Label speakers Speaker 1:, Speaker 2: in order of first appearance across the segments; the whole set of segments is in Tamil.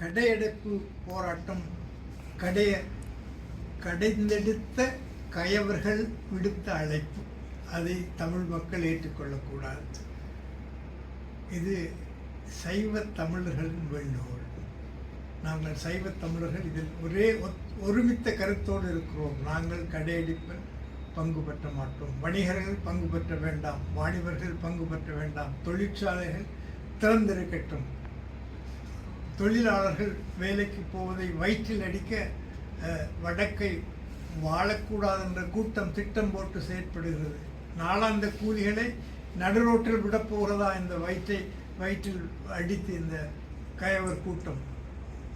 Speaker 1: கடையடைப்பு போராட்டம் கடைய கடைந்தெடுத்த கயவர்கள் விடுத்த அழைப்பு. அதை தமிழ் மக்கள் ஏற்றுக்கொள்ளக்கூடாது. இது சைவ தமிழர்களின் வேண்டுகோள். நாங்கள் சைவ தமிழர்கள் இதில் ஒரே ஒத்- ஒருமித்த கருத்தோடு இருக்கிறோம். நாங்கள் கடையடிப்பில் பங்கு பெற்ற மாட்டோம். வணிகர்கள் பங்கு பெற்ற வேண்டாம். வாணிபர்கள் பங்கு பெற்ற வேண்டாம். தொழிற்சாலைகள் திறந்திருக்கட்டும். தொழிலாளர்கள் வேலைக்கு போவதை வயிற்றில் அடிக்க வடக்கை வாழக்கூடாது என்ற கூட்டம் திட்டம் போட்டு செயற்படுகிறது. நாளாந்த கூலிகளை நடுரோட்டில் விடப் போகிறதா இந்த வயிற்றை வயிற்றில் அடித்து இந்த கயவர் கூட்டம்.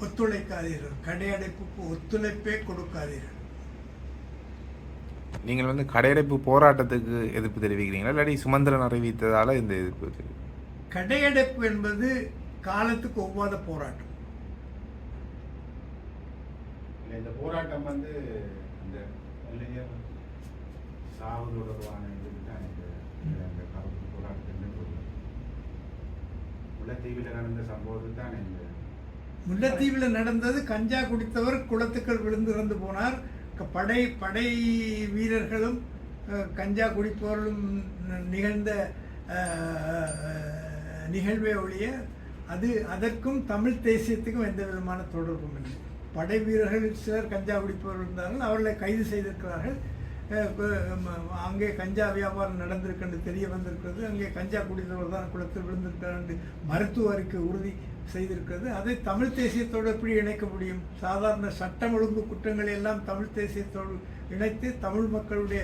Speaker 1: ஒத்துழைக்காதீர்கள். கடையடைப்புக்கு ஒத்துழைப்பே கொடுக்காதீர்கள்.
Speaker 2: நீங்கள் வந்து கடையடைப்பு போராட்டத்துக்கு எதிர்ப்பு தெரிவிக்கிறீங்களா? இல்லாட்டி சுமந்திரன் அறிவித்ததால இந்த எதிர்ப்பு
Speaker 1: கடையடைப்பு என்பது காலத்துக்கு ஒவ்வாத போராட்டம்.
Speaker 3: இந்த போராட்டம் வந்து இந்த சாவு தொடர்பான இதுக்கு தான் இந்த கருத்து போராட்டத்தின் முல்லைத்தீவில் நடந்த சம்பவத்துக்கு தான் இந்த
Speaker 1: முல்லைத்தீவில் நடந்தது கஞ்சா குடித்தவர் குளத்துக்கள் விழுந்து இறந்து போனார். படை படை வீரர்களும் கஞ்சா குடிப்பவர்களும் நிகழ்ந்த நிகழ்வே ஒழிய அது அதற்கும் தமிழ் தேசியத்துக்கும் எந்த விதமான தொடர்பும் இல்லை. படை வீரர்கள் சிலர் கஞ்சா குடிப்பவர்கள் இருந்தார்கள் அவர்களை கைது செய்திருக்கிறார்கள். அங்கே கஞ்சா வியாபாரம் நடந்திருக்குன்னு தெரிய வந்திருக்கிறது. அங்கே கஞ்சா குடித்தவர் தான் குளத்தில் விழுந்திருக்கிறார் என்று மருத்துவ அறிக்கை உறுதி செய்திருக்கிறது. அதை தமிழ் தேசியத்தோடு எப்படி இணைக்க முடியும்? சாதாரண சட்டம் ஒழுங்கு குற்றங்களை எல்லாம் தமிழ் தேசியத்தோடு இணைத்து தமிழ் மக்களுடைய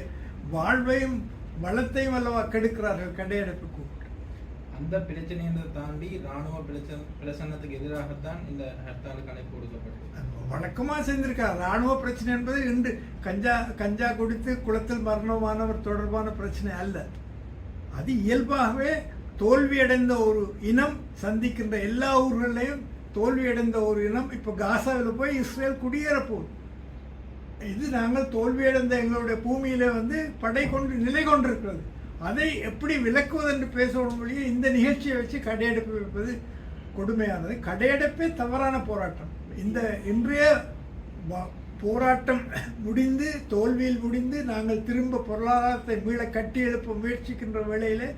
Speaker 1: வாழ்வையும் வளத்தையும் அல்லவா கெடுக்கிறார்கள் கடையடைப்புக்கு
Speaker 4: அந்த பிரச்சனையை தாண்டி ராணுவ பிரச்சனை பிரசன்னத்துக்கு எதிராகத்தான் இந்த ஹர்த்தாலுக்கு அழைப்பு கொடுக்கப்பட்டது
Speaker 1: வழக்கமாக செஞ்சிருக்கார் ராணுவ பிரச்சனை என்பது இன்று கஞ்சா கஞ்சா குடித்து குளத்தில் மரணமானவர் தொடர்பான பிரச்சனை அல்ல. அது இயல்பாகவே தோல்வியடைந்த ஒரு இனம் சந்திக்கின்ற எல்லா ஊர்களையும் தோல்வியடைந்த ஒரு இனம் இப்போ காசாவில் போய் இஸ்ரேல் குடியேற போகுது இது நாங்கள் தோல்வியடைந்த எங்களுடைய பூமியில் வந்து படை கொண்டு நிலை கொண்டிருக்கிறது. அதை எப்படி விளக்குவது என்று பேசணும் மொழியே இந்த நிகழ்ச்சியை வச்சு கடையெடுப்பு வைப்பது கொடுமையானது. கடையெடுப்பே தவறான போராட்டம். இந்த இன்றைய போராட்டம் முடிந்து தோல்வியில் முடிந்து நாங்கள் திரும்ப பொருளாதாரத்தை மீள கட்டி எழுப்ப முயற்சிக்கின்ற வேளையில்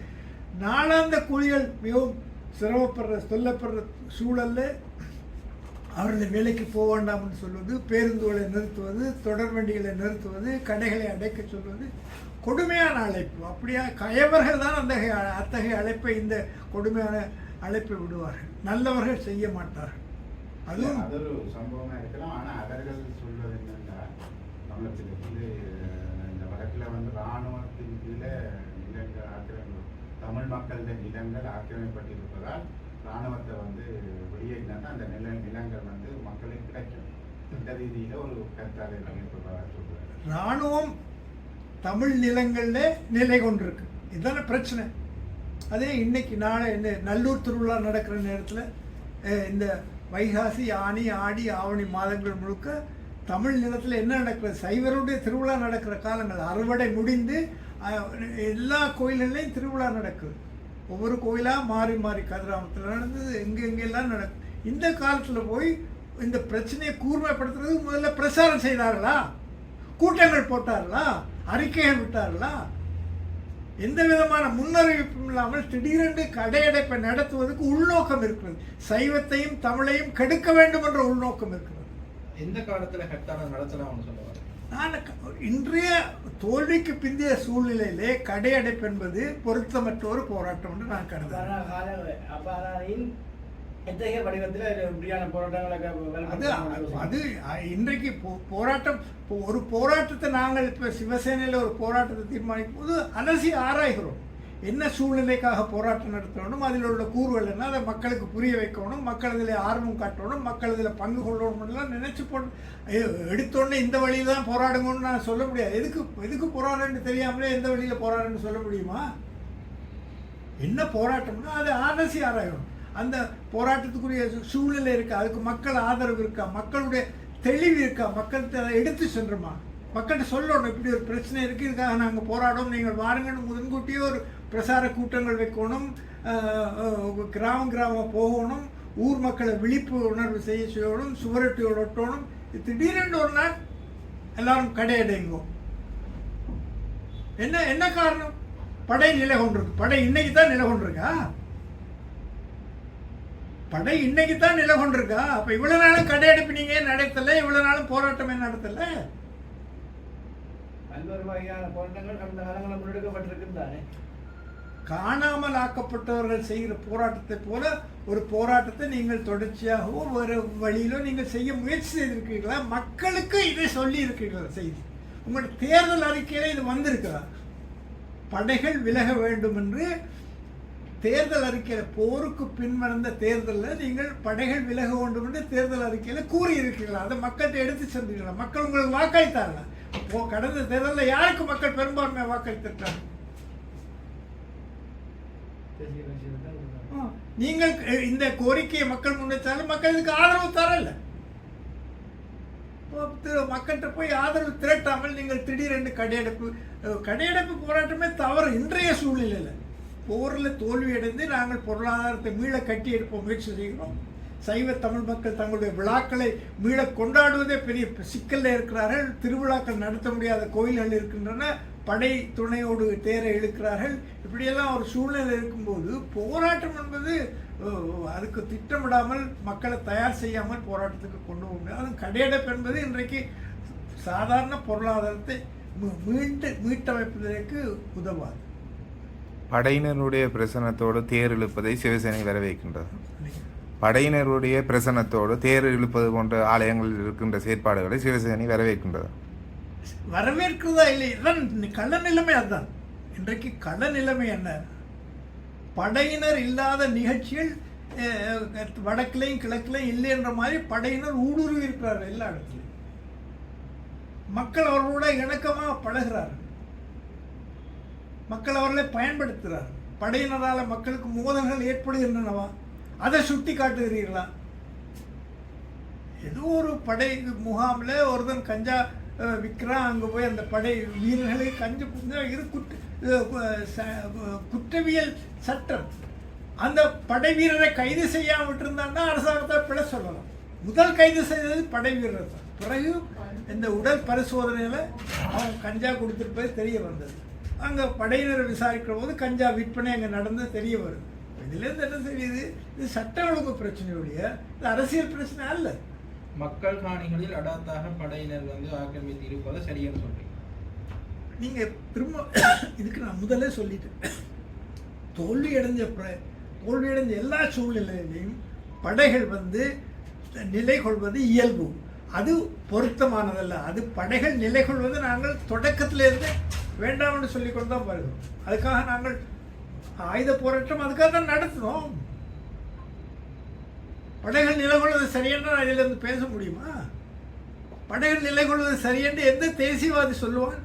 Speaker 1: நாளாந்த கூலிகள் மிகவும் சிரமப்படுற சொல்லப்படுற சூழல்ல அவர்களை வேலைக்கு போக வேண்டாம்னு சொல்வது பேருந்துகளை நிறுத்துவது தொடர் வண்டிகளை நிறுத்துவது கடைகளை அடைக்க சொல்வது கொடுமையான அழைப்பு. அப்படியா? கயவர்கள் தான் அந்த அத்தகைய அழைப்பை இந்த கொடுமையான அழைப்பை விடுவார்கள். நல்லவர்கள் செய்ய மாட்டார்கள். அதுவும்
Speaker 3: அது ஒரு சம்பவமா இருக்கலாம். ஆனா அவர்கள் சொல்வது என்னன்னா தமிழகத்தில் வந்து இந்த வழக்கில் வந்து இராணுவத்தின் கீழே நிலங்கள் ஆக்கிரமி தமிழ் மக்களின் நிலங்கள் ஆக்கிரமிப்பட்டிருப்பதால் இராணுவத்தை வந்து வெளியேற்றினா அந்த நில நிலங்கள் வந்து மக்களுக்கு கிடைக்கும். இந்த ரீதியில ஒரு கருத்தாலை அமைப்பதாக சொல்றாரு.
Speaker 1: இராணுவம் தமிழ் நிலங்களில் நிலை கொண்டிருக்கு. இதுதானே பிரச்சனை. அதே இன்னைக்கு நாளை என்ன நல்லூர் திருவிழா நடக்கிற நேரத்தில் இந்த வைகாசி ஆனி ஆடி ஆவணி மாதங்கள் முழுக்க தமிழ் நிலத்தில் என்ன நடக்கிறது சைவருடைய திருவிழா நடக்கிற காலங்கள் அறுவடை முடிந்து எல்லா கோயில்கள்லையும் திருவிழா நடக்குது. ஒவ்வொரு கோயிலாக மாறி மாறி கதிராமத்தில் நடந்தது எங்கே எங்கெல்லாம் நடக்குது. இந்த காலத்தில் போய் இந்த பிரச்சனையை கூர்மைப்படுத்துறதுக்கு முதல்ல பிரசாரம் செய்தார்களா? கூட்டங்கள் போட்டார்களா? அறிக்கைகள் விட்டார்களா? எந்த விதமான முன்னறிவிப்பும் இல்லாமல் திடீரென்று கடையடைப்பை நடத்துவதற்கு உள்நோக்கம் இருக்கிறது. சைவத்தையும் தமிழையும் கெடுக்க வேண்டும் என்ற உள்நோக்கம் இருக்கிறது.
Speaker 4: எந்த காலத்துல ஹர்த்தாலை நடத்தலாம்னு சொல்லுவாங்க?
Speaker 1: நான் இன்றைய தோல்விக்கு பிந்தைய சூழ்நிலையிலே கடையடைப்பு என்பது பொருத்தமற்ற ஒரு போராட்டம் என்று நான் கருதுகிறேன்.
Speaker 5: எத்தகைய வடிவத்தில் இப்படியான போராட்டங்களை
Speaker 1: அது அது இன்றைக்கு போராட்டம் இப்போ ஒரு போராட்டத்தை நாங்கள் இப்போ சிவசேனையில் ஒரு போராட்டத்தை தீர்மானிக்கும் போது அலசி ஆராய்கிறோம். என்ன சூழ்நிலைக்காக போராட்டம் நடத்தணும் அதில் உள்ள கூறுகள் என்ன அதை மக்களுக்கு புரிய வைக்கணும் மக்கள் இதில் ஆர்வம் காட்டணும் மக்கள் இதில் பங்கு கொள்ளணும்லாம் நினைச்சு போட்டு எடுத்தோடனே இந்த வழியில தான் போராடுங்கன்னு நான் சொல்ல முடியாது. எதுக்கு எதுக்கு போராடுன்னு தெரியாமலே எந்த வழியில் போராடுன்னு சொல்ல முடியுமா? என்ன போராட்டம்னா அதை ஆலசி ஆராயணும் அந்த போராட்டத்துக்குரிய சூ- சூழ்நிலை இருக்கா? அதுக்கு மக்கள் ஆதரவு இருக்கா? மக்களுடைய தெளிவு இருக்கா? மக்கள்கிட்ட அதை எடுத்து சென்றோமா? மக்கள்கிட்ட சொல்லணும் இப்படி ஒரு பிரச்சனை இருக்குது இதுக்காக நாங்கள் போராடும் நீங்கள் வாருங்கன்னு முன்கூட்டியே ஒரு பிரசார கூட்டங்கள் வைக்கணும் கிராமம் கிராமம் போகணும் ஊர் மக்களை விழிப்பு உணர்வு செய்ய செய்யணும் சுவரொட்டியோட ஒட்டணும். திடீரென்று ஒரு நாள் எல்லாரும் கடையடைங்கோ. என்ன என்ன காரணம்? படை நிலை கொண்டிருக்கு. படை இன்னைக்கு தான் நிலை கொண்டிருக்கா? படை இன்னைக்கு தான் நிலை கொண்டிருக்கா? அப்ப இவ்வளவு நாளும் கடையடைப்பு நீங்க ஏன் நடத்தல? இவ்வளவு நாளும் போராட்டம் நடத்தல?
Speaker 5: பல்வேறு வகையான போராட்டங்கள் கடந்த காலங்களில் முன்னெடுக்கப்பட்டிருக்கு தானே
Speaker 1: காணாமல் ஆக்கப்பட்டவர்கள் செய்கிற போராட்டத்தை போல ஒரு போராட்டத்தை நீங்கள் தொடர்ச்சியாகவோ ஒரு வழியிலோ நீங்கள் செய்ய முயற்சி செய்திருக்கீங்களா மக்களுக்கு இதை சொல்லி இருக்கீங்களா செய்தி? உங்களுடைய தேர்தல் அறிக்கையில இது வந்திருக்கிறா படைகள் விலக வேண்டும் என்று தேர்தல் அறிக்கையில் போருக்கு பின்வந்த தேர்தலில் நீங்கள் படைகள் விலக வேண்டும் என்று தேர்தல் அறிக்கையில் கூறியிருக்கீங்களா அதை மக்கள்கிட்ட எடுத்து சென்றீங்களா மக்கள் உங்களுக்கு வாக்களித்தார்களா? இப்போ கடந்த தேர்தலில் யாருக்கு மக்கள் பெரும்பான்மை வாக்களித்திருக்காங்க நீங்கள் இந்த கோரிக்கையை மக்கள் முன்வைச்சாலும் மக்கள் இதுக்கு ஆதரவு தரல. மக்கள்கிட்ட போய் ஆதரவு திரட்டாமல் நீங்கள் திடீரென்று கடையடைப்பு கடையடைப்பு போராட்டமே தவறு. இன்றைய சூழ்நிலையில். போரில் தோல்வியடைந்து நாங்கள் பொருளாதாரத்தை மீள கட்டி எடுப்ப முயற்சி செய்கிறோம். சைவ தமிழ் மக்கள் தங்களுடைய விழாக்களை மீள கொண்டாடுவதே பெரிய சிக்கலில் இருக்கிறார்கள். திருவிழாக்கள் நடத்த முடியாத கோயில்கள் இருக்கின்றன. படை துணையோடு தேரை இழுக்கிறார்கள். இப்படியெல்லாம் ஒரு சூழ்நிலை இருக்கும்போது போராட்டம் என்பது அதுக்கு திட்டமிடாமல் மக்களை தயார் செய்யாமல் போராட்டத்துக்கு கொண்டு போக முடியாது. அதுவும் கடையடைப்பு என்பது இன்றைக்கு சாதாரண பொருளாதாரத்தை மீண்டு மீட்டமைப்பதற்கு உதவாது.
Speaker 2: படையினருடைய பிரசனத்தோடு தேர் இழுப்பதை சிவசேனை வரவேற்கின்றது. படையினருடைய பிரசனத்தோடு தேர் இழுப்பது போன்ற ஆலயங்களில் இருக்கின்ற செயற்பாடுகளை சிவசேனை வரவேற்கின்றது.
Speaker 1: வரவேற்கிறதா இல்லை இதான் கள நிலைமை அதுதான். இன்றைக்கு கள நிலைமை என்ன? படையினர் இல்லாத நிகழ்ச்சிகள் வடக்கிலையும் வடக்குலையும் கிழக்குலையும் இல்லை என்ற மாதிரி படையினர் ஊடுருவி இருக்கிறார் எல்லா இடத்துலையும் மக்கள் அவர்களோட இணக்கமாக பழகிறார்கள். மக்கள் அவர்களை பயன்படுத்துகிறார். படையினரால் மக்களுக்கு மோதல்கள் ஏற்படுகின்றனவா? அதை சுட்டி காட்டுகிறீர்களா? ஏதோ ஒரு படை முகாமில் ஒருத்தன் கஞ்சா விற்கிறான் அங்கே போய் அந்த படை வீரர்களே கஞ்சு புஞ்சா இது குற்ற குற்றவியல் சட்டம். அந்த படை வீரரை கைது செய்யாமல் விட்டுருந்தான்னா அரசாங்கத்தை பிழை சொல்லலாம். முதல் கைது செய்தது படை வீரர் தான். பிறகு இந்த உடல் பரிசோதனையில் அவன் கஞ்சா கொடுத்துருப்பது தெரிய வந்தது. அங்கே படையினரை விசாரிக்கிற போது கஞ்சா விற்பனை அங்கே நடந்து தெரிய வருது. இதுலேருந்து என்ன தெரியுது? இது சட்ட ஒழுங்கு பிரச்சனையுடைய இது அரசியல் பிரச்சனை அல்ல.
Speaker 4: மக்கள் காணிகளில் அடாத்தாக படையினர் வந்து ஆக்கிரமித்து இருப்பதை சரியான சொல்றீங்க.
Speaker 1: நீங்க திரும்ப இதுக்கு நான் முதல்ல சொல்லிட்டேன். தோல்வி அடைஞ்ச தோல்வி அடைஞ்ச எல்லா சூழ்நிலையிலையும் படைகள் வந்து நிலை கொள்வது இயல்பு. அது பொருத்தமானதல்ல. அது படைகள் நிலை கொள்வது நாங்கள் தொடக்கத்திலிருந்து வேண்டாம்னு சொல்லி கொண்டு தான் வருகிறோம். அதுக்காக நாங்கள் ஆயுத போராட்டம் அதுக்காக தான் நடத்தினோம். படைகள் நிலை கொள்வது சரியென்று அதிலிருந்து பேச முடியுமா? படைகள் நிலை கொள்வது சரியென்று எந்த தேசியவாதி சொல்லுவான்?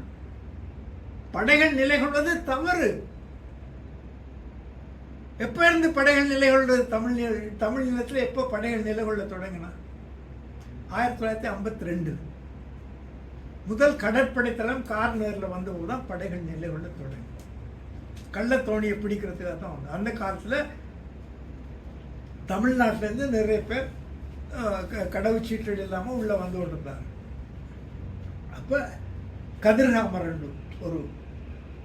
Speaker 1: படைகள் நிலை கொள்வது தவறு. எப்போ இருந்து படைகள் நிலை கொள்வது தமிழ் தமிழ் நிலத்தில் எப்போ படைகள் நிலை கொள்ள தொடங்கினா? ஆயிரத்தி தொள்ளாயிரத்தி ஐம்பத்தி ரெண்டு. முதல் கடற்படை தளம் கார்னரில் வந்தபோது தான் படைகள் நிலை கொள்ள தொடங்கி கள்ளத்தோணியை பிடிக்கிறதுக்காக தான் வந்தது. அந்த காலத்தில் தமிழ்நாட்டிலேருந்து நிறைய பேர் க- கடவுச்சீட்டு இல்லாமல் உள்ளே வந்து கொண்டிருந்தாங்க. அப்போ கதிர்காமரன் ஒரு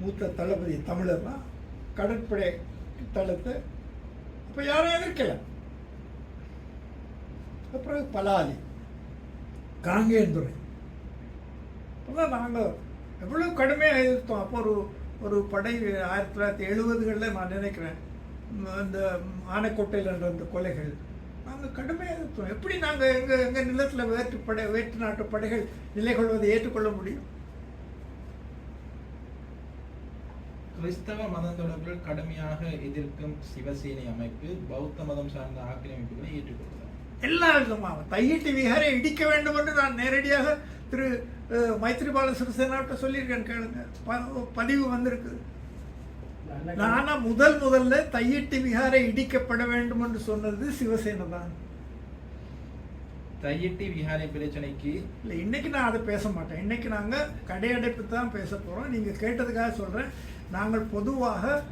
Speaker 1: மூத்த தளபதி தமிழர் தான் கடற்படை தளத்தை அப்போ யாரும் எதிர்க்கல. அப்புறம் பலாலி. காங்கேந்துறை அப்போதான் நாங்கள் எவ்வளோ கடுமையாக எதிர்த்தோம். அப்போ ஒரு ஒரு படை ஆயிரத்தி தொள்ளாயிரத்தி எழுபதுகளில் நான் நினைக்கிறேன். அந்த இந்த ஆனைக்கோட்டையில் நடந்த அந்த கொலைகள். நாங்கள் கடுமையாக எதிர்த்தோம். எப்படி நாங்கள் எங்கள் எங்கள் நிலத்தில் வேற்று படை வேற்று நாட்டு படைகள் நிலை கொள்வதை ஏற்றுக்கொள்ள முடியும்?
Speaker 4: கிறிஸ்தவ மதத்தொடர்கள் தொடர்பில் கடுமையாக எதிர்க்கும் சிவசேனை அமைப்பு பௌத்த மதம் சார்ந்த ஆக்கிரமிப்புகளை ஏற்றுக்கொள்ளும்.
Speaker 1: எல்லா விதமாக. தையிட்டு விகாரை இடிக்க வேண்டும் என்று நான் நேரடியாக திரு மைத்ரிபால சிறிசேனாவிட்ட சொல்லியிருக்கேன் கேளுங்க. ப- பதிவு வந்திருக்கு. நானா முதல் முதல்ல தையிட்டு விகாரை இடிக்கப்பட வேண்டும் என்று சொன்னது சிவசேனை தான்.
Speaker 4: தையிட்டி விஹாரை பிரச்சனைக்கு
Speaker 1: இல்லை இன்னைக்கு நான் அதை பேச மாட்டேன். இன்னைக்கு நாங்கள் கடையடைப்பு தான் பேச போகிறோம் நீங்கள் கேட்டதுக்காக சொல்கிறேன் நாங்கள் பொதுவாக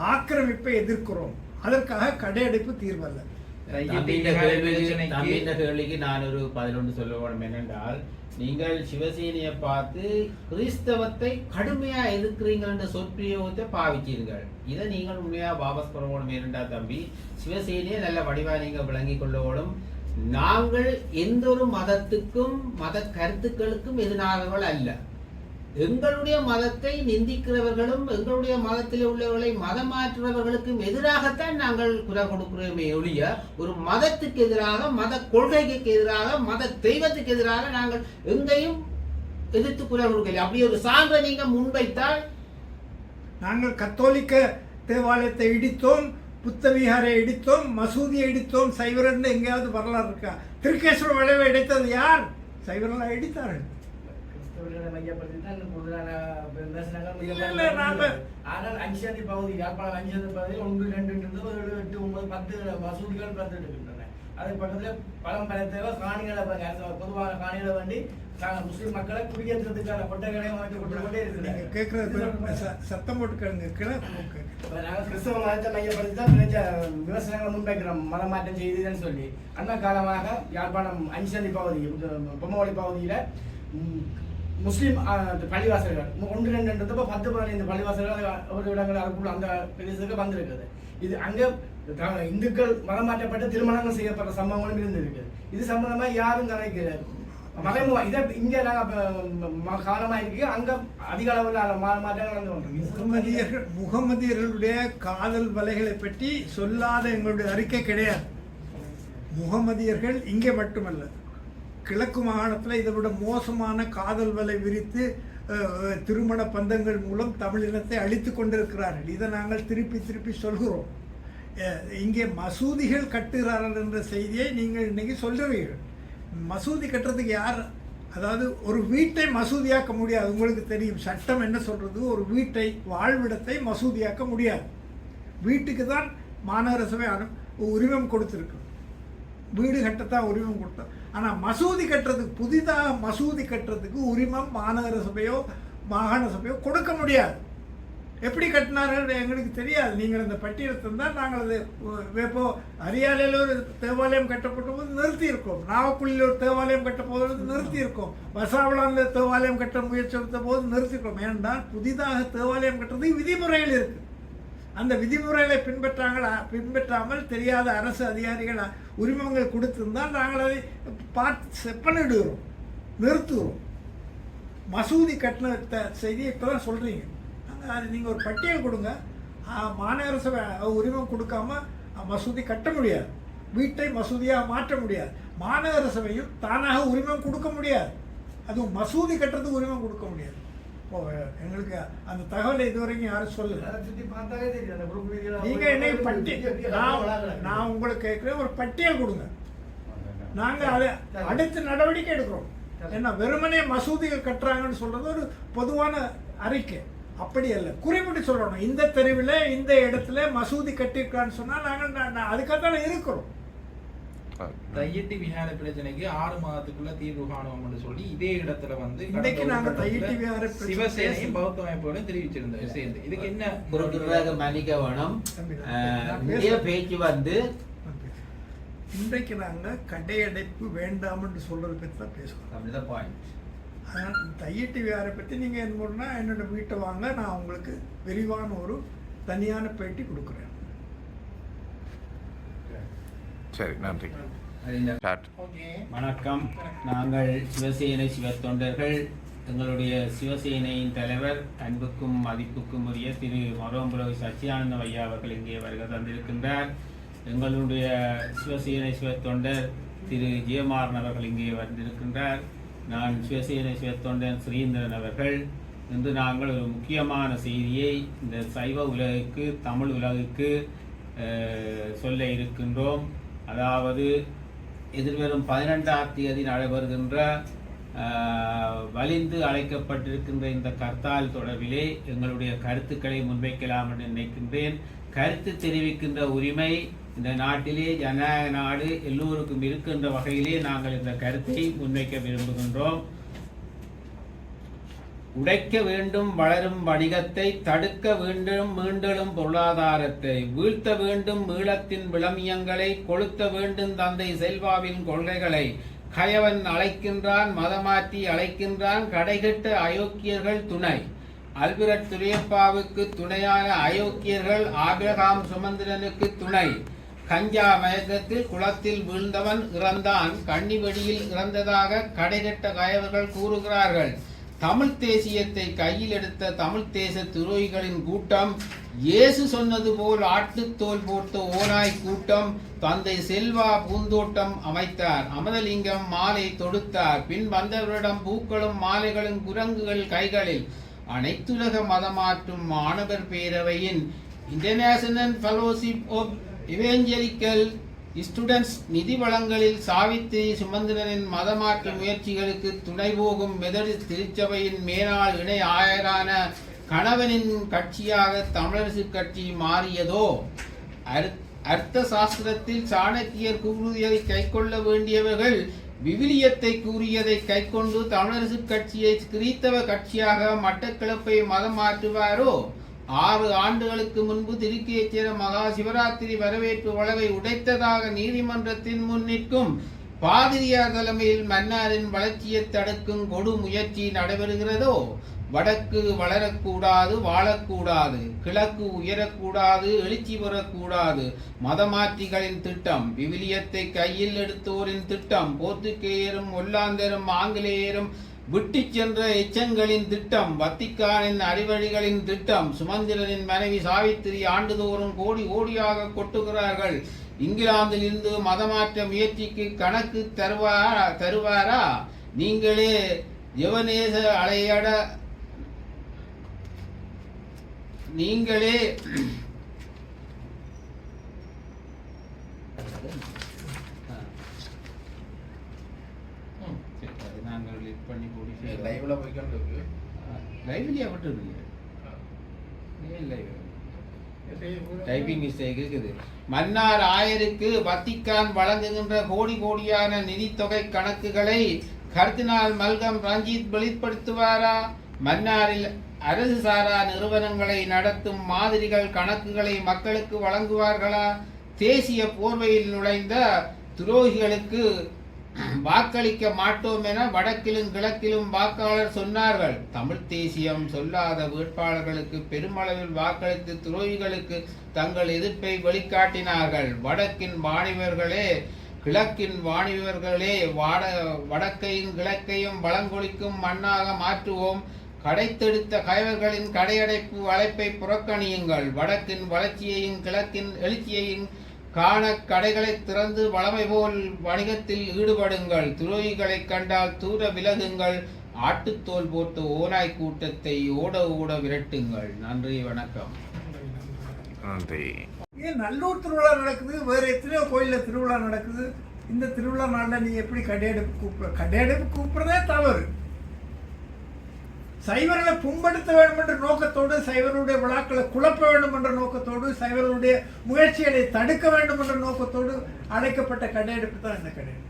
Speaker 1: ஆக்கிரமிப்பை எதிர்க்கிறோம். அதற்காக கடையடைப்பு தீர்வல்ல
Speaker 6: கேள்விக்கு நான் ஒரு பதிலொன்று சொல்ல வேணும் என்னென்றால் நீங்கள் சிவசேனையை பார்த்து கிறிஸ்தவத்தை கடுமையா எதிர்க்கிறீங்கள் என்ற சொற்பிரயோகத்தை பாவிச்சீர்கள் இதை நீங்கள் உண்மையா வாபஸ் பெற வேணும் ஏனென்றா தம்பி சிவசேனையை நல்ல வடிவா நீங்க விளங்கிக் கொள்ளவோடும் நாங்கள் எந்த ஒரு மதத்துக்கும் மத கருத்துக்களுக்கும் எதிரானவர்கள் அல்ல. எங்களுடைய மதத்தை நிந்திக்கிறவர்களும் எங்களுடைய மதத்தில் உள்ளவர்களை மதம் மாற்றுறவர்களுக்கும் எதிராகத்தான் நாங்கள் குரல் கொடுக்கிறோமே ஒழிய ஒரு மதத்துக்கு எதிராக மத கொள்கைக்கு எதிராக மத தெய்வத்துக்கு எதிராக நாங்கள் எங்கேயும் எதிர்த்து குரல் கொடுக்கல அப்படி ஒரு சான்றை நீங்க முன்வைத்தால்
Speaker 1: நாங்கள் கத்தோலிக்க தேவாலயத்தை இடித்தோம் புத்தவிகாரை இடித்தோம் மசூதியை இடித்தோம் சைவரன் எங்கேயாவது வரலாறு இருக்கா? திருக்கேஸ்வர விளைவை இடைத்தது யார்? சைவரெல்லாம் இடித்தார்கள்.
Speaker 5: கிறிஸ்தவர்களை மையப்படுத்தி தான் கூடுதலான
Speaker 1: இல்ல, இல்ல, நாம-
Speaker 5: ஆனால் அஞ்சந்தி பகுதி யாழ்ப்பாணம் அஞ்சந்தி பகுதி ஒன்று ரெண்டு ஏழு எட்டு ஒன்பது பத்து மசூதிகள் பிறந்துட்டு இருக்கின்றன அது பக்கத்துல பலம் பலத்தேவை காணிகளை பொதுவான காணிகளை வேண்டி நாங்கள் முஸ்லிம் மக்களை குடியேற்றத்துக்கான அமைத்து கொடுத்து கொண்டே இருக்கிறாங்க
Speaker 1: கேட்கறது சத்தம் போட்டு கேளுங்க கிளை
Speaker 5: இப்ப நாங்க கிறிஸ்தவ மதத்தை மையப்படுத்தி தான் நினைச்ச விமர்சனங்களை முன்வைக்கிறோம் மதம் மாற்றம் செய்ததுன்னு சொல்லி அண்மை காலமாக யாழ்ப்பாணம் அஞ்சந்தி பகுதி பொம்மவழி பகுதியில முஸ்லிம் அந்த பள்ளிவாசல்கள். ஒன்று ரெண்டு இருந்தப்ப பத்து பதினைந்து பள்ளிவாசல்கள் ஒரு இடங்கள் அதுக்குள்ள அந்த பிரதேசத்துக்கு வந்திருக்குது. இது அங்க இந்துக்கள் மதம் மாற்றப்பட்டு திருமணங்கள் செய்யப்பட்ட சம்பவங்களும் இருந்திருக்கு. இது சம்பந்தமா யாரும் கதைக்கல. மறைமுக இதை இங்க நாங்க இப்ப, ம- காலமா இருக்கு. அங்க அதிக அளவில் மாற்றங்கள் நடந்து
Speaker 1: முகமதியர்கள் முகமதியர்களுடைய காதல் வலைகளை பற்றி சொல்லாத எங்களுடைய அறிக்கை கிடையாது. முகமதியர்கள் இங்கே மட்டுமல்ல. கிழக்கு மாகாணத்தில் இதை விட மோசமான காதல் வலை விரித்து திருமண பந்தங்கள் மூலம் தமிழினத்தை அழித்து கொண்டிருக்கிறார்கள். இதை நாங்கள் திருப்பி திருப்பி சொல்கிறோம். இங்கே மசூதிகள் கட்டுகிறார்கள் என்ற செய்தியை நீங்கள் இன்றைக்கி சொல்கிறீர்கள் மசூதி கட்டுறதுக்கு யார் அதாவது ஒரு வீட்டை மசூதியாக்க முடியாது. உங்களுக்கு தெரியும் சட்டம் என்ன சொல்கிறது ஒரு வீட்டை வாழ்விடத்தை மசூதியாக்க முடியாது. வீட்டுக்கு தான் மாநகர சபை அனு உரிமம் கொடுத்துருக்கு வீடு கட்டத்தான் உரிமம் கொடுத்தோம். ஆனால் மசூதி கட்டுறதுக்கு புதிதாக மசூதி கட்டுறதுக்கு உரிமம் மாநகர சபையோ மாகாண சபையோ கொடுக்க முடியாது. எப்படி கட்டினார்கள் எங்களுக்கு தெரியாது. நீங்கள் இந்த பட்டியலை தந்தால் நாங்கள் அது இப்போ அரியாலையில் ஒரு தேவாலயம் கட்டப்பட்ட போது நிறுத்தி இருக்கோம் நாவக்குழியில் ஒரு தேவாலயம் கட்ட போது நிறுத்தி வசாவளானில் தேவாலயம் கட்ட முயற்சி எடுத்த போது நிறுத்திருக்கோம் ஏனென்றால் புதிதாக தேவாலயம் கட்டுறதுக்கு விதிமுறைகள் இருக்குது அந்த விதிமுறைகளை பின்பற்றாங்களா பின்பற்றாமல் தெரியாத அரசு அதிகாரிகள் உரிமங்கள் கொடுத்திருந்தால் நாங்கள் அதை பார்த்து செப்பனிடுகிறோம் நிறுத்துகிறோம். மசூதி கட்டின செய்தியை இப்போ தான் சொல்கிறீங்க அது நீங்கள் ஒரு பட்டியல் கொடுங்க. மாநகர சபை உரிமம் கொடுக்காம மசூதி கட்ட முடியாது. வீட்டை மசூதியாக மாற்ற முடியாது. மாநகர சபையும் தானாக உரிமம் கொடுக்க முடியாது. அதுவும் மசூதி கட்டுறதுக்கு உரிமம் கொடுக்க முடியாது. எங்களுக்கு அந்த தகவலை இதுவரைக்கும் யாரும் சொல்லல. நீங்க என்ன பட்டியல் நான் உங்களுக்கு கேட்குறேன் ஒரு பட்டியல் கொடுங்க. நாங்க அதை அடுத்த நடவடிக்கை எடுக்கிறோம். ஏன்னா வெறுமனே மசூதிகள் கட்டுறாங்கன்னு சொல்றது ஒரு பொதுவான அறிக்கை. அப்படி அல்ல. குறிப்பிட்டு சொல்லணும். இந்த தெருவில் இந்த இடத்துல மசூதி கட்டியிருக்கான்னு சொன்னா நாங்கள் அதுக்காக தானே இருக்கிறோம்
Speaker 4: தையட்டி விஹார பிரச்சனைக்கு ஆறு மாதத்துக்குள்ள தீர்வு காணுவோம்னு சொல்லி இதே இடத்துல வந்து
Speaker 1: இன்னைக்கு நாங்க தையட்டி விஹார
Speaker 4: சிவசேனையும் பௌத்த அமைப்போடும் தெரிவிச்சிருந்தோம். சேர்ந்து. இதுக்கு என்ன
Speaker 6: குறுக்குறாக மன்னிக்க வேணும்.
Speaker 1: பேசுறேன்.
Speaker 6: பேச்சு வந்து
Speaker 1: இன்றைக்கு நாங்க கடையடைப்பு வேண்டாம்னு சொல்றதை பற்றி தான் பேசுறோம்.
Speaker 6: அப்படிதான் பாயிண்ட்
Speaker 1: அதனால் தையட்டி வியாரை பற்றி நீங்கள் என்ன பண்ணால் என்னோட வீட்டை வாங்க. நான் உங்களுக்கு விரிவான ஒரு தனியான பேட்டி கொடுக்குறேன்.
Speaker 2: சரி நன்றி.
Speaker 6: வணக்கம். நாங்கள் சிவசேனை சிவத்தொண்டர்கள். எங்களுடைய சிவசேனையின் தலைவர் அன்புக்கும் மதிப்புக்கும் உரிய திரு மரோம்புரவி சச்சியானந்த ஐயா அவர்கள் இங்கே வருகை தந்திருக்கின்றார். எங்களுடைய சிவசேனை சிவத்தொண்டர் திரு ஜெயமாறன் அவர்கள் இங்கே வந்திருக்கின்றார். நான் சிவசேனை சிவத்தொண்டன் ஸ்ரீந்திரன் அவர்கள். இன்று நாங்கள் ஒரு முக்கியமான செய்தியை இந்த சைவ உலகுக்கு தமிழ் உலகுக்கு சொல்ல இருக்கின்றோம். அதாவது எதிர்வரும் பதினெண்டாம் தேதி நடைபெறுகின்ற வலிந்து அழைக்கப்பட்டிருக்கின்ற இந்த கர்த்தால் தொடர்பிலே எங்களுடைய கருத்துக்களை முன்வைக்கலாம் என்று நினைக்கின்றேன். கருத்து தெரிவிக்கின்ற உரிமை இந்த நாட்டிலே ஜனநாயக நாடு எல்லோருக்கும் இருக்கின்ற வகையிலே நாங்கள் இந்த கருத்தை முன்வைக்க விரும்புகின்றோம். உடைக்க வேண்டும் வளரும் வணிகத்தை தடுக்க வேண்டும் மீண்டெழும் பொருளாதாரத்தை வீழ்த்த வேண்டும் மீளத்தின் விளமியங்களை கொளுத்த வேண்டும் தந்தை செல்வாவின் கொள்கைகளை. கயவன் அழைக்கின்றான் மதமாற்றி அழைக்கின்றான் கடைகட்ட அயோக்கியர்கள் துணை. அல்பிரட் துரியப்பாவுக்கு துணையான அயோக்கியர்கள் ஆபிரகாம் சுமந்திரனுக்கு துணை. கஞ்சா மயக்கத்தில் குளத்தில் வீழ்ந்தவன் இறந்தான் கண்ணி வெடியில் இறந்ததாக கடைகட்ட கயவர்கள் கூறுகிறார்கள். தமிழ் தேசியத்தை கையில் எடுத்த தமிழ் தேச துரோகிகளின் கூட்டம் இயேசு சொன்னது போல் ஆட்டுத்தோல் போட்ட ஓனாய் கூட்டம் தந்தை செல்வா பூந்தோட்டம் அமைத்தார் அமதலிங்கம் மாலை தொடுத்தார். பின் வந்தவரிடம் பூக்களும் மாலைகளும் குரங்குகள் கைகளில். அனைத்துலக மதமாற்றும் மாணவர் பேரவையின் international fellowship of evangelical students நிதி வளங்களில் சாவித்திரி சுமந்திரனின் மதமாற்று முயற்சிகளுக்கு துணை போகும் மெதடிஸ்ட் திருச்சபையின் மேலாள் இணை ஆயரான கணவனின் கட்சியாக தமிழரசு கட்சி மாறியதோ? அர்த்த சாஸ்திரத்தில் சாணக்கியர் கூறியதை கைக்கொள்ள வேண்டியவர்கள் விவிலியத்தை கூறியதை கைக்கொண்டு தமிழரசு கட்சியை கிறித்தவ கட்சியாக மட்டக்களப்பை மதம் மாற்றுவாரோ? ஆறு ஆண்டுகளுக்கு முன்பு திருக்கேச்சிர மகா சிவராத்திரி வரவேற்பு வளவை உடைத்ததாக நீதிமன்றத்தின் முன் நிற்கும் பாதிரியார் தலைமையில் மன்னாரின் வளர்ச்சியை தடுக்கும் கொடு முயற்சி நடைபெறுகிறதோ? வடக்கு வளரக்கூடாது வாழக்கூடாது கிழக்கு உயரக்கூடாது எழுச்சி பெறக்கூடாது. மதமாற்றிகளின் திட்டம் விவிலியத்தை கையில் எடுத்தோரின் திட்டம் போர்த்துகேயரும் ஒல்லாந்தரும் ஆங்கிலேயரும் விட்டுச் சென்ற எச்சங்களின் திட்டம் வத்திக்கானின் அடிவழிகளின் திட்டம் சுமந்திரனின் மனைவி சாவித்திரி ஆண்டுதோறும் கோடி கோடியாக கொட்டுகிறார்கள். இங்கிலாந்தில் இருந்து மதமாற்ற முயற்சிக்கு கணக்கு தருவாரா தருவாரா? நீங்களே யவனேச அலையட நீங்களே
Speaker 4: ம்.
Speaker 6: சரி, அது நாங்கள் லிட் பண்ணி கூடி
Speaker 4: லைவ்ல போய்க்கொண்டு இருக்கு
Speaker 6: லைவ்லயே விட்டுருக்கீங்க ஏன் டைப்பிங் மிஸ்டேக் இருக்குது மன்னார் ஆயருக்கு வத்திக்கான் வழங்குகின்ற கோடி கோடியான நிதித்தொகை கணக்குகளை கர்தினால் மல்கம் ரஞ்சித் வெளிப்படுத்துவாரா? மன்னாரில் அரசு சாரா நிறுவனங்களை நடத்தும் மாதிரிகள் கணக்குகளை மக்களுக்கு வழங்குவார்களா? தேசிய போர்வையில் நுழைந்த துரோகிகளுக்கு வாக்களிக்க மாட்டோம் என வடக்கிலும் கிழக்கிலும் வாக்காளர் சொன்னார்கள். தமிழ் தேசியம் சொல்லாத வேட்பாளர்களுக்கு பெருமளவில் வாக்களித்து துரோகிகளுக்கு தங்கள் எதிர்ப்பை வெளிக்காட்டினார்கள். வடக்கின் வாணிபர்களே கிழக்கின் வாணிபர்களே வாட வடக்கையும் கிழக்கையும் வளங்கொழிக்கும் மண்ணாக மாற்றுவோம். கடைத்தெடுத்த கயவர்களின் கடையடைப்பு அழைப்பை புறக்கணியுங்கள். வடக்கின் வளர்ச்சியையும் கிழக்கின் எழுச்சியையும் காண கடைகளை திறந்து வளமை போல் வணிகத்தில் ஈடுபடுங்கள். துரோகிகளை கண்டால் தூர விலகுங்கள். ஆட்டுத்தோல் போட்டு ஓநாய் கூட்டத்தை ஓட ஓட விரட்டுங்கள். நன்றி வணக்கம்.
Speaker 2: நன்றி.
Speaker 1: ஏன் நல்லூர் திருவிழா நடக்குது? வேற எத்தனையோ கோயில்ல திருவிழா நடக்குது. இந்த திருவிழா நாளில் நீ எப்படி கடையெடுப்பு கூப்பிட கடையெடுப்பு கூப்பிடுறதே தவறு. சைவர்களை புண்படுத்த வேண்டும் என்ற நோக்கத்தோடு சைவருடைய விழாக்களை குழப்ப வேண்டும் என்ற நோக்கத்தோடு சைவர்களுடைய முயற்சிகளை தடுக்க வேண்டும் என்ற நோக்கத்தோடு அழைக்கப்பட்ட கடையெடுப்பு தான் இந்த கடையெடுப்பு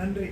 Speaker 1: நன்றி.